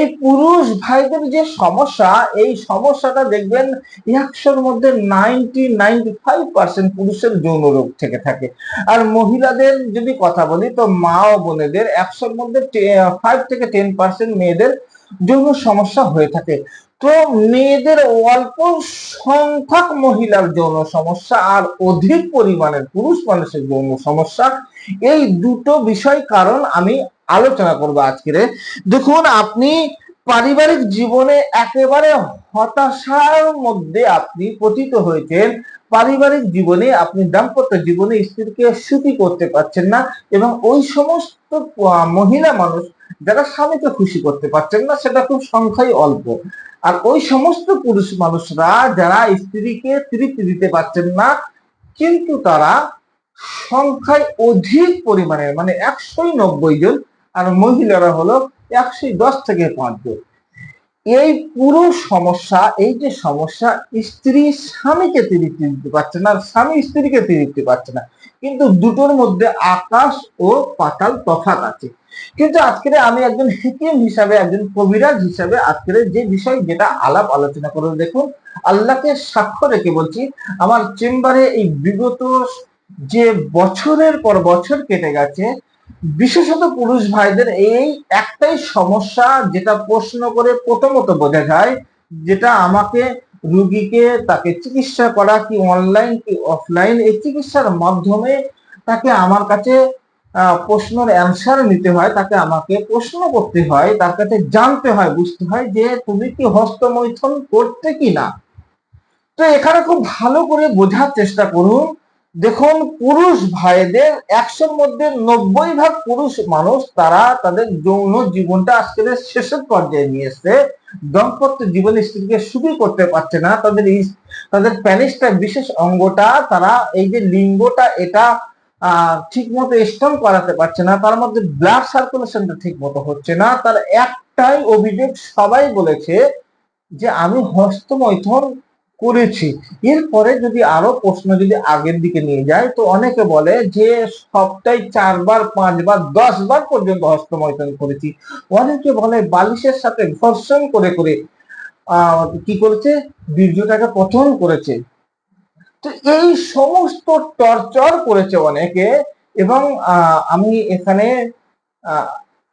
এই পুরুষ ভাইদের যে সমস্যা, এই সমস্যাটা দেখবেন একশোর মধ্যে নাইনটি নাইনটি ফাইভ পার্সেন্ট পুরুষের যৌন রোগ থেকে থাকে। আর মহিলাদের যদি কথা বলি, তো মা ও বোনেদের একশোর মধ্যে ফাইভ থেকে টেন পার্সেন্ট মেয়েদের যৌন সমস্যা হয়ে থাকে। তো মেয়েদের অল্প সংখ্যক মহিলার যৌন সমস্যা আর অধিক পরিমাণের পুরুষ মানুষের যৌন সমস্যা, এই দুটো বিষয় কারণ আমি আলোচনা করব আজকের দেখুন, আপনি পারিবারিক জীবনে একেবারে হতাশার মধ্যে আপনি পতিত হয়েছেন। পারিবারিক জীবনে আপনি দাম্পত্য জীবনে স্ত্রীকে সুখী করতে পারছেন না এবং ওই সমস্ত মহিলা মানুষ যারা স্বামীকে খুশি করতে পারছেন না, সেটা খুব সংখ্যাই অল্প। আর ওই সমস্ত পুরুষ মানুষরা যারা স্ত্রীকে তৃপ্তি দিতে পারছেন না, কিন্তু তারা সংখ্যায় অধিক পরিমাণে মানে একশোই নব্বই জন আর মহিলারা হলো একশো দশ থেকে পাঁচজন এই পুরো সমস্যা, এই যে সমস্যা, স্ত্রী স্বামীকে তৃপ্তি দিতে পারছে না স্বামী স্ত্রীকে তৃপ্তি পারছে না। কিন্তু দুটোর মধ্যে আকাশ ও পাতাল তফাৎ আছে। কিন্তু আজকের আমি একজন হিকিম হিসাবে, একজন কবিরাজ হিসাবে আজকের যে বিষয় যেটা আলাপ আলোচনা করে, দেখুন, আল্লাহকে সাক্ষ্য রেখে বলছি, আমার চেম্বারে এই বিগত যে বছরের পর বছর কেটে গেছে বিশেষত পুরুষ ভাইদের এই একটাই সমস্যা যেটা প্রশ্ন করে প্রথমত বোঝা যায়, যেটা আমাকে রুগীকে তাকে চিকিৎসা করা কি অনলাইন কি অফলাইন এই চিকিৎসার মাধ্যমে তাকে আমার কাছে প্রশ্নের অ্যান্সার নিতে হয়, তাকে আমাকে প্রশ্ন করতে হয়, তার কাছে জানতে হয়, বুঝতে হয় যে তুমি কি হস্তমৈথন করতে কি না তো এখানে খুব ভালো করে বোঝার চেষ্টা করুন দেখুন, পুরুষ ভাইদের একশোর মধ্যে নব্বই ভাগ পুরুষ মানুষ তারা তাদের যৌন জীবনটা আজকের শেষের পর্যায়ে নিয়ে এসছে। দাম্পত্য জীবনে স্ত্রীকে সুখী করতে পারছে না। তাদের তাদের প্যানিসটা বিশেষ অঙ্গটা তারা এই যে লিঙ্গটা এটা ঠিক মতো স্ট্রং করাতে পারছে না। তার মধ্যে ব্লাড সার্কুলেশনটা ঠিক মতো হচ্ছে না। তার একটাই অভিযোগ সবাই বলেছে যে, আমি হস্তমৈথুন করেছি। এরপরে যদি আরও প্রশ্ন যদি আগের দিকে নিয়ে যায়, তো অনেকে বলে যে সপ্তাহে চারবার, পাঁচবার দশ বার পর্যন্ত হস্তমৈথুন করেছি। অনেকে বলে বালিশের সাথে ঘর্ষণ করে করে, আহ, কি করেছে? বীর্যটাকে পতন করেছে। তো এই সমস্ত টর্চর করেছে অনেকে এবং আমি এখানে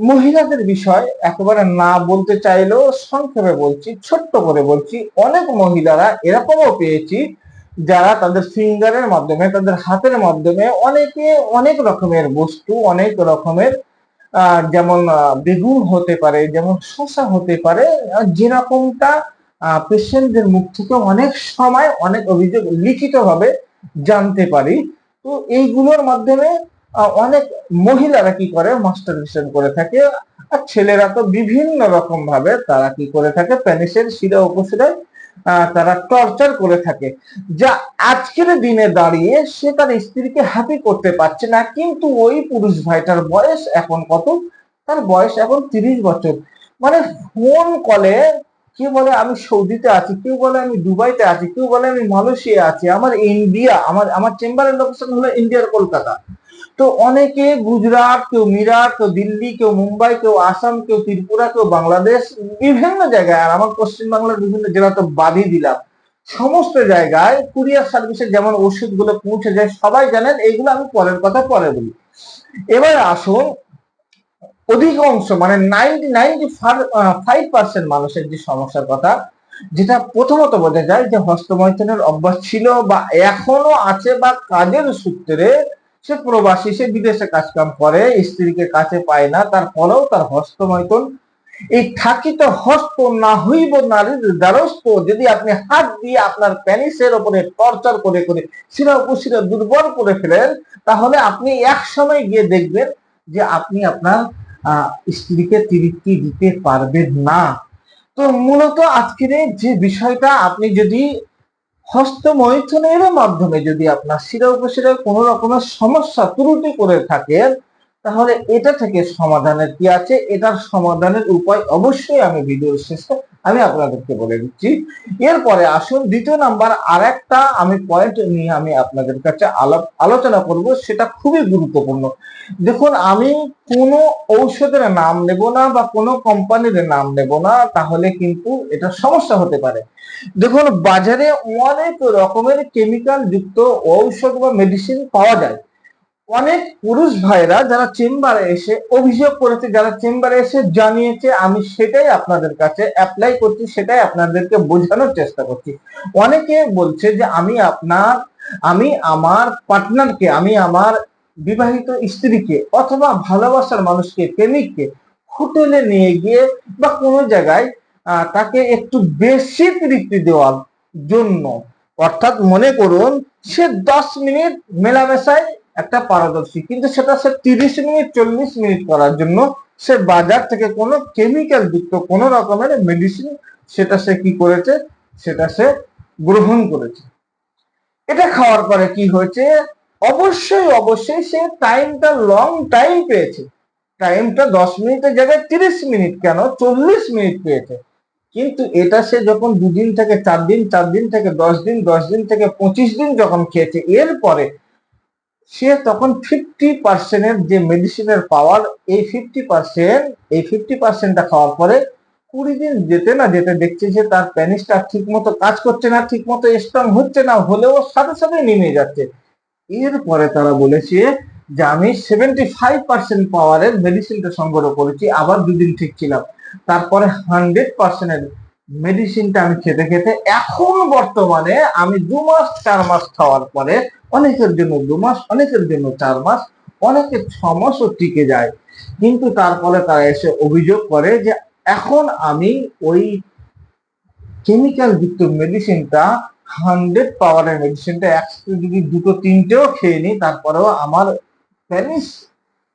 মহিলাদের বিষয় একেবারে না বলতে চাইলেও সংক্ষেপে বলছি, ছোট্ট করে বলছি, অনেক মহিলারা এরকমও পেয়েছি যারা তাদের ফিঙ্গারের মাধ্যমে, তাদের হাতের মাধ্যমে অনেকে অনেক রকমের বস্তু, অনেক রকমের যেমন বেগুন হতে পারে, যেমন শসা হতে পারে যেরকমটা পেশেন্টদের মুখ থেকে অনেক সময় অনেক অভিযোগ লিখিত ভাবে জানতে পারি। তো এইগুলোর মাধ্যমে অনেক মহিলারা কি করে মাস্টারবেশন করে থাকে। আর ছেলেরা তো বিভিন্ন রকম ভাবে তারা কি করে থাকে প্যানিসের শিরা উপশিরায় তারা টর্চার করে থাকে। যা আজকের দিনে দাঁড়িয়ে সে তার স্ত্রীকে হ্যাপি করতে পারছে না, কিন্তু ওই পুরুষ ভাইটার বয়স এখন কত? তার বয়স এখন তিরিশ বছর। মানে ফোন কলে কেউ বলে, আমি সৌদিতে আছি। কেউ বলে, আমি দুবাইতে আছি। কেউ বলে, আমি মালয়েশিয়া আছি। আমার ইন্ডিয়া আমার আমার চেম্বারের লোকেশন হলো ইন্ডিয়ার কলকাতা। তো অনেকে গুজরাট, কেউ মিরাট কেউ দিল্লি, কেউ মুম্বাই, কেউ আসাম, কেউ ত্রিপুরা, কেউ বাংলাদেশ বিভিন্ন জায়গায়, আর আমার পশ্চিম বাংলার বিভিন্ন জেলা তো বাদই দিলাম। সমস্ত জায়গায় কুরিয়ার সার্ভিসে যেমন ওষুধগুলো পৌঁছে যায়, সবাই জানেন, এইগুলো আমি পরের কথা পরে বলি। এবার আসুন অধিকাংশ মানে নাইনটি নাইনটি ফাইভ পার্সেন্ট মানুষের যে সমস্যার কথা, যেটা প্রথমত বোঝা যায় যে হস্তমৈথুনের অভ্যাস ছিল বা এখনও আছে বা কাজের সূত্রে সে প্রবাসী, সে বিদেশে কাজকাম করে, স্ত্রীকে কাছে পায় না তারপরেও তার হস্তমৈথুন এই থাকিত হস্ত না হইব নারীর দ্বারস্থ, যদি আপনি হাত দিয়ে আপনার প্যানিসের উপরে টর্চার করে করে শিরা উপশিরা দুর্বল করে ফেলেন, তাহলে আপনি এক সময় গিয়ে দেখবেন যে আপনি আপনার স্ত্রীকে তৃপ্তি দিতে পারবেন না। তো মূলত আজকের যে বিষয়টা, আপনি যদি হস্তমৈথুনের মাধ্যমে যদি আপনার শিরা উপশিরায় কোনো রকমের সমস্যা ত্রুটি করে থাকেন তাহলে এটা থেকে সমাধানের কি আছে? এটার সমাধানের উপায় অবশ্যই আমি ভিডিওর শেষে আমি আপনাদেরকে বলে দিচ্ছি। এরপরে আসুন, দ্বিতীয় নাম্বার আর একটা আমি পয়েন্ট নিয়ে আমি আপনাদের কাছে আলোচনা করব, সেটা খুবই গুরুত্বপূর্ণ। দেখুন, আমি কোনো ঔষধের নাম নেব না বা কোনো কোম্পানির নাম নেব না, তাহলে কিন্তু এটা সমস্যা হতে পারে। দেখুন, বাজারে অনেক রকমের কেমিক্যাল যুক্ত ঔষধ বা মেডিসিন পাওয়া যায়। অনেক পুরুষ ভাইরা যারা চেম্বারে এসে অভিযোগ করেছে, যারা চেম্বারে এসে জানিয়েছে, আমি সেটাই আপনাদের কাছে অ্যাপ্লাই করছি, সেটাই আপনাদেরকে বোঝানোর চেষ্টা করছি। অনেকে বলছে যে, আমি আপনার, আমি আমার পার্টনারকে আমি আমার বিবাহিত স্ত্রীকে অথবা ভালোবাসার মানুষকে, প্রেমিককে হোটেলে নিয়ে গিয়ে বা কোনো জায়গায় তাকে একটু বেশি তৃপ্তি দেওয়ার জন্য, অর্থাৎ মনে করুন, সে দশ মিনিট মেলামেশায় একটা পারদর্শী। কিন্তু সেটা সে তিরিশ মিনিট, চল্লিশ মিনিট করার জন্য সে বাজার থেকে কোনো কেমিক্যাল যুক্ত কোনো রকমের মেডিসিন সেটা সে কি করেছে? সেটা সে গ্রহণ করেছে। এটা খাওয়ার পরে কি হয়েছে? অবশ্যই অবশ্যই সে টাইমটা লং টাইম পেয়েছে। টাইমটা দশ মিনিটের জায়গায় তিরিশ মিনিট কেন? চল্লিশ মিনিট পেয়েছে। কিন্তু এটা সে যখন দুদিন থেকে চার দিন চার দিন থেকে দশ দিন দশ দিন থেকে পঁচিশ দিন যখন খেয়েছে, এরপরে সে তখন ফিফটি পার্সেন্টের যে মেডিসিনের পাওয়ার এই ফিফটি পার্সেন্ট এই ফিফটি পার্সেন্টটা খাওয়ার পরে কুড়ি দিন যেতে না যেতে দেখছে যে তার প্যানিসটা ঠিক মতো কাজ করছে না ঠিক মতো স্ট্রং হচ্ছে না, হলেও সাথে সাথে নেমে যাচ্ছে। এরপরে তারা বলেছে যে, আমি সেভেন্টি ফাইভ পার্সেন্ট পাওয়ারের মেডিসিনটা সংগ্রহ করেছি, আবার দুদিন ঠিক ছিলাম। তারপরে হান্ড্রেড পার্সেন্টের মেডিসিনটা আমি খেতে খেতে এখন বর্তমানে আমি দু মাস, চার মাস খাওয়ার পরে অনেকের জন্য দু মাস, অনেকের জন্য চার মাস অনেকের ছ মাসও টিকে যায়। কিন্তু তারপরে তারা এসে অভিযোগ করে যে এখন আমি ওই কেমিক্যাল যুক্ত মেডিসিনটা হান্ড্রেড পাওয়ারের মেডিসিনটা একসাথে যদি দুটো, তিনটেও খেয়ে নিই, তারপরেও আমার প্যানিস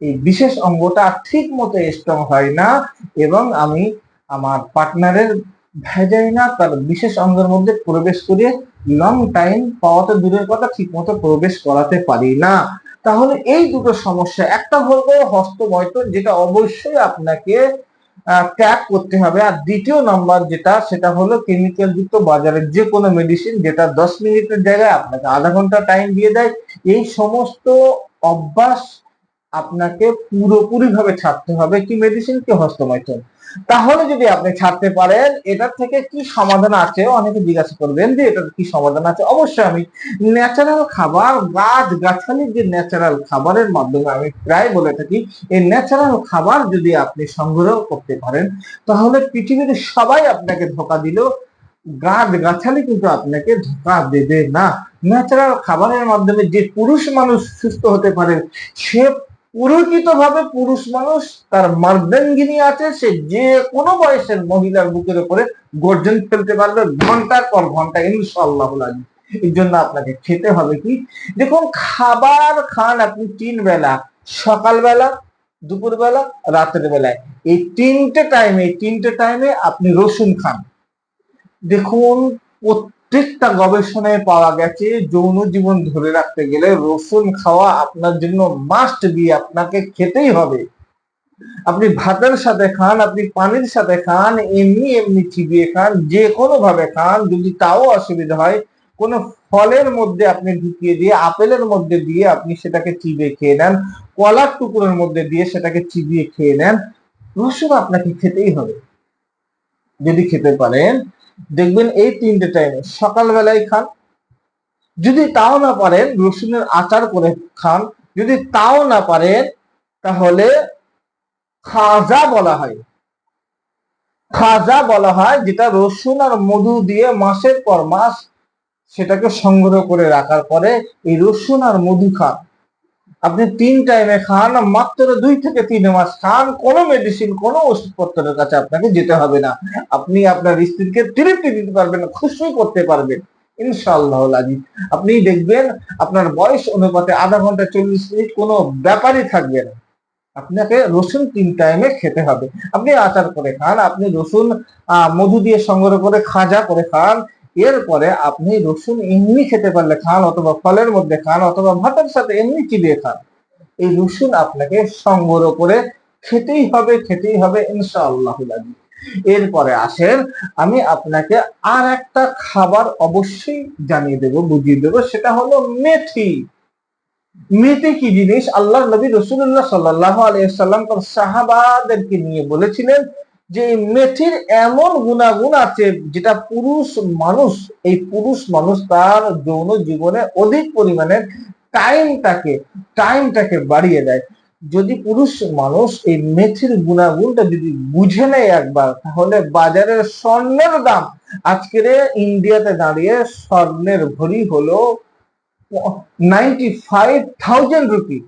এই বিশেষ অঙ্গটা ঠিক মতো স্ট্রং হয় না এবং আমি আমার পার্টনারের ভেজাইনা তার বিশেষ অঙ্গের মধ্যে প্রবেশ করে লং টাইম পাওয়াতে দূরের কথা ঠিক মতো প্রবেশ করাতে পারি না। তাহলে এই দুটো সমস্যা, একটা হলো হস্তমৈথুন, যেটা অবশ্যই আপনাকে ত্যাগ করতে হবে। আর দ্বিতীয় নাম্বার যেটা, সেটা হলো কেমিক্যাল যুক্ত বাজারের যে কোনো মেডিসিন যেটা দশ মিনিটের জায়গায় আপনাকে আধা ঘণ্টা টাইম দিয়ে দেয়। এই সমস্ত অভ্যাস আপনাকে পুরোপুরি ভাবে ছাড়তে হবে কি মেডিসিন কি হস্তমৈথুন। তাহলে যদি আপনি ছাড়তে পারেন, এটার থেকে কি সমাধান আছে? অনেকে জিজ্ঞাসা করবেন যে, এটার কি সমাধান আছে? অবশ্যই আমি ন্যাচারাল খাবার গাছ গাছালির যে ন্যাচারাল খাবারের মাধ্যমে আমি প্রায় বলে থাকি, এই ন্যাচারাল খাবার যদি আপনি সংগ্রহ করতে পারেন, তাহলে পৃথিবীতে সবাই আপনাকে ধোকা দিল গাছ গাছালি কিন্তু আপনাকে ধোকা দেবে না। ন্যাচারাল খাবারের মাধ্যমে যে পুরুষ মানুষ সুস্থ হতে পারে, সে পুরোহিত ভাবে পুরুষ মানুষ তার মার্দাঙ্গিনী আছে, সে যে কোনো বয়সের মহিলার বুকের উপরে গর্জন ফেলতে পারবে ঘণ্টার পর ঘণ্টা ইনশাল্লাহ লাগবে এই জন্য আপনাকে খেতে হবে কি? দেখুন, খাবার খান আপনি তিন বেলা, সকালবেলা, দুপুরবেলা রাতের বেলায় এই তিনটে টাইমে তিনটে টাইমে আপনি রসুন খান। দেখুন প্রত্যেকটা গবেষণায় পাওয়া গেছে, যৌন জীবন ধরে রাখতে গেলে রসুন খাওয়া আপনার জন্য মাস্ট বি আপনাকে খেতেই হবে। আপনি ভাতের সাথে খান, আপনি পানির সাথে খান, এমনি এমনি চিবিয়ে খান যে কোনো ভাবে খান, যদি তাও অসুবিধা হয়, কোনো ফলের মধ্যে আপনি ঢুকিয়ে দিয়ে, আপেলের মধ্যে দিয়ে আপনি সেটাকে চিবিয়ে খেয়ে নেন, কলার টুকরোর মধ্যে দিয়ে সেটাকে চিবিয়ে খেয়ে নেন, রসুন আপনাকে খেতেই হবে। যদি খেতে পারেন দেখবেন এই তিনটে টাইমে সকালবেলায় খান। যদি তাও না পারেন, রসুনের আচার করে খান। যদি তাও না পারেন, তাহলে খাজা বলা হয়। খাজা বলা হয় যেটা রসুন আর মধু দিয়ে মাসের পর মাস সেটাকে সংগ্রহ করে রাখার পরে এই রসুন আর মধু খান। আপনি তিন টাইমে খান মাত্র দুই থেকে তিন মাস খান, কোনো মেডিসিন কোনো ওষুধপত্রের কাছে আপনাকে যেতে হবে না। আপনি আপনার স্ত্রীকে তৃপ্তি দিতে পারবেন, খুশি করতে পারবেন। ইনশাল্লাহ আজিজ আপনি দেখবেন আপনার বয়স অনুপাতে আধা ঘণ্টা চল্লিশ মিনিট কোনো ব্যাপারই থাকবে না। আপনাকে রসুন তিন টাইমে খেতে হবে। আপনি আচার করে খান, আপনি রসুন মধু দিয়ে সংগ্রহ করে খাজা করে খান এরপরে আপনি রসুন এমনি খেতে পারলে খান অথবা ফলের মধ্যে খান অথবা ভাতের সাথে এমনি চিবিয়ে খান। এই রসুন আপনাকে সংগ্রহ করে খেতেই হবে খেতেই হবে ইনশাআল্লাহ এরপরে আসেন, আমি আপনাকে আর একটা খাবার অবশ্যই জানিয়ে দেব, বুঝিয়ে দেব, সেটা হলো মেথি। মেথি কি জিনিস? আল্লাহ নবী রসুল্লাহ সাল্লাহ আলাইসাল্লাম তার সাহাবাদেরকে নিয়ে বলেছিলেন যে মেথির এমন গুণাগুণ আছে যেটা পুরুষ মানুষ, এই পুরুষ মানুষ তার যৌন জীবনে অধিক পরিমাণে টাইমটাকে টাইমটাকে বাড়িয়ে দেয়। যদি পুরুষ মানুষ এই মেথির গুণাগুণটা যদি বুঝে নেয় একবার, তাহলে বাজারের স্বর্ণের দাম, আজকের ইন্ডিয়াতে দাঁড়িয়ে স্বর্ণের ভরি হলো নাইনটি ফাইভ থাউজেন্ড রুপি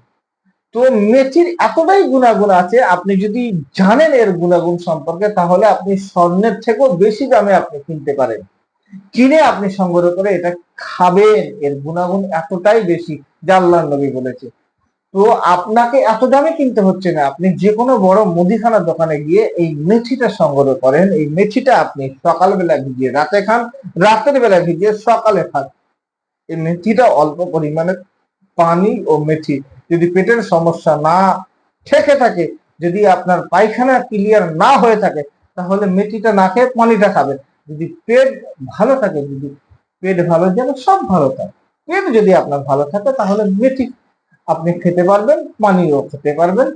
তো মেথির এতটাই গুণাগুণ আছে, আপনি যদি জানেন এর গুণাগুণ সম্পর্কে, তাহলে আপনি স্বর্ণের থেকেও বেশি দামে আপনি কিনতে পারেন। কিনে আপনি সংগ্রহ করে এটা খাবেন, এর গুণাগুণ এতটাই বেশি আল্লাহ নবী বলেছে। তো আপনাকে এত দামে কিনতে হচ্ছে না, আপনি যে কোনো বড় মুদিখানার দোকানে গিয়ে এই মেথিটা সংগ্রহ করেন। এই মেথিটা আপনি সকালবেলা ভিজিয়ে, রাতে খান, রাতের বেলা ভিজিয়ে সকালে খান। এই মেথিটা অল্প পরিমাণে পানি ও মেথি যদি পেটের সমস্যা না থেকে থাকে, যদি আপনার পায়খানা ক্লিয়ার না হয়ে থাকে, তাহলে মেথিটা না খেয়ে পানিটা খাবেন। যদি পেট ভালো থাকে, যদি পেট ভালো, যেন সব ভালো থাকে। পেট যদি আপনার ভালো থাকে, তাহলে মেথি আপনি খেতে পারবেন পানিও খেতে পারবেন।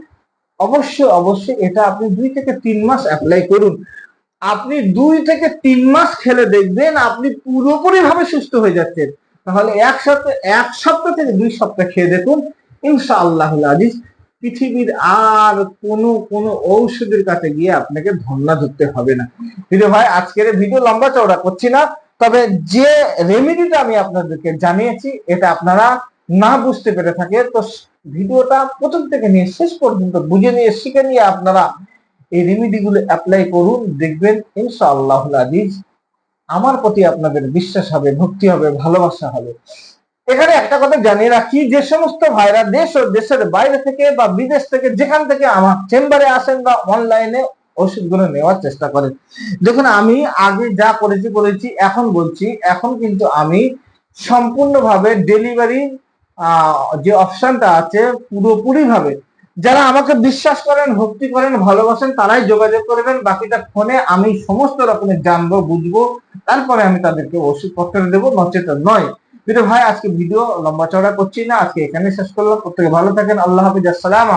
অবশ্যই অবশ্যই এটা আপনি দুই থেকে তিন মাস অ্যাপ্লাই করুন। আপনি দুই থেকে তিন মাস খেলে দেখবেন আপনি পুরোপুরি ভাবে সুস্থ হয়ে যাচ্ছেন। তাহলে এক সপ্তাহ এক সপ্তাহ থেকে দুই সপ্তাহ খেয়ে দেখুন ইনশাআল্লাহ আজিজ, পৃথিবীর আর কোনো কোনো ঔষধের কাছে গিয়ে আপনাকে ধন্না ধরতে হবে না। কিন্তু ভাই, আজকের ভিডিও লম্বা চওড়া করছি না, তবে যে রেমেডিটা আমি আপনাদেরকে জানিয়েছি, এটা আপনারা না বুঝতে পেরে থাকে, তো ভিডিওটা প্রথম থেকে নিয়ে শেষ পর্যন্ত বুঝে নিয়ে, শিখে নিয়ে আপনারা এই রেমেডি গুলো অ্যাপ্লাই করুন, দেখবেন ইনশাআল্লাহ আজিজ, আমার প্রতি আপনাদের বিশ্বাস হবে, ভক্তি হবে, ভালোবাসা হবে। এখানে একটা কথা জানিয়ে রাখি, যে সমস্ত ভাইরা দেশ ও দেশের বাইরে থেকে বা বিদেশ থেকে যেখান থেকে আমার চেম্বারে আসেন বা অনলাইনে ওষুধগুলো নেওয়ার চেষ্টা করেন। দেখুন, আমি আগে যা করেছি করেছি, এখন বলছি, এখন কিন্তু আমি সম্পূর্ণভাবে ডেলিভারি যে অপশনটা আছে পুরোপুরি ভাবে যারা আমাকে বিশ্বাস করেন, ভক্তি করেন, ভালোবাসেন, তারাই যোগাযোগ করবেন। বাকিটা ফোনে আমি সমস্ত রকমের জানব, বুঝব, তারপরে আমি তাদেরকে ওষুধপত্র দেবো, নচেতন নয়। কিন্তু ভাই, আজকে ভিডিও লম্বা চড়া করছি না, আজকে এখানে শেষ করলাম। প্রত্যেকে ভালো থাকেন, আল্লাহ হাফিজ, আসসালাম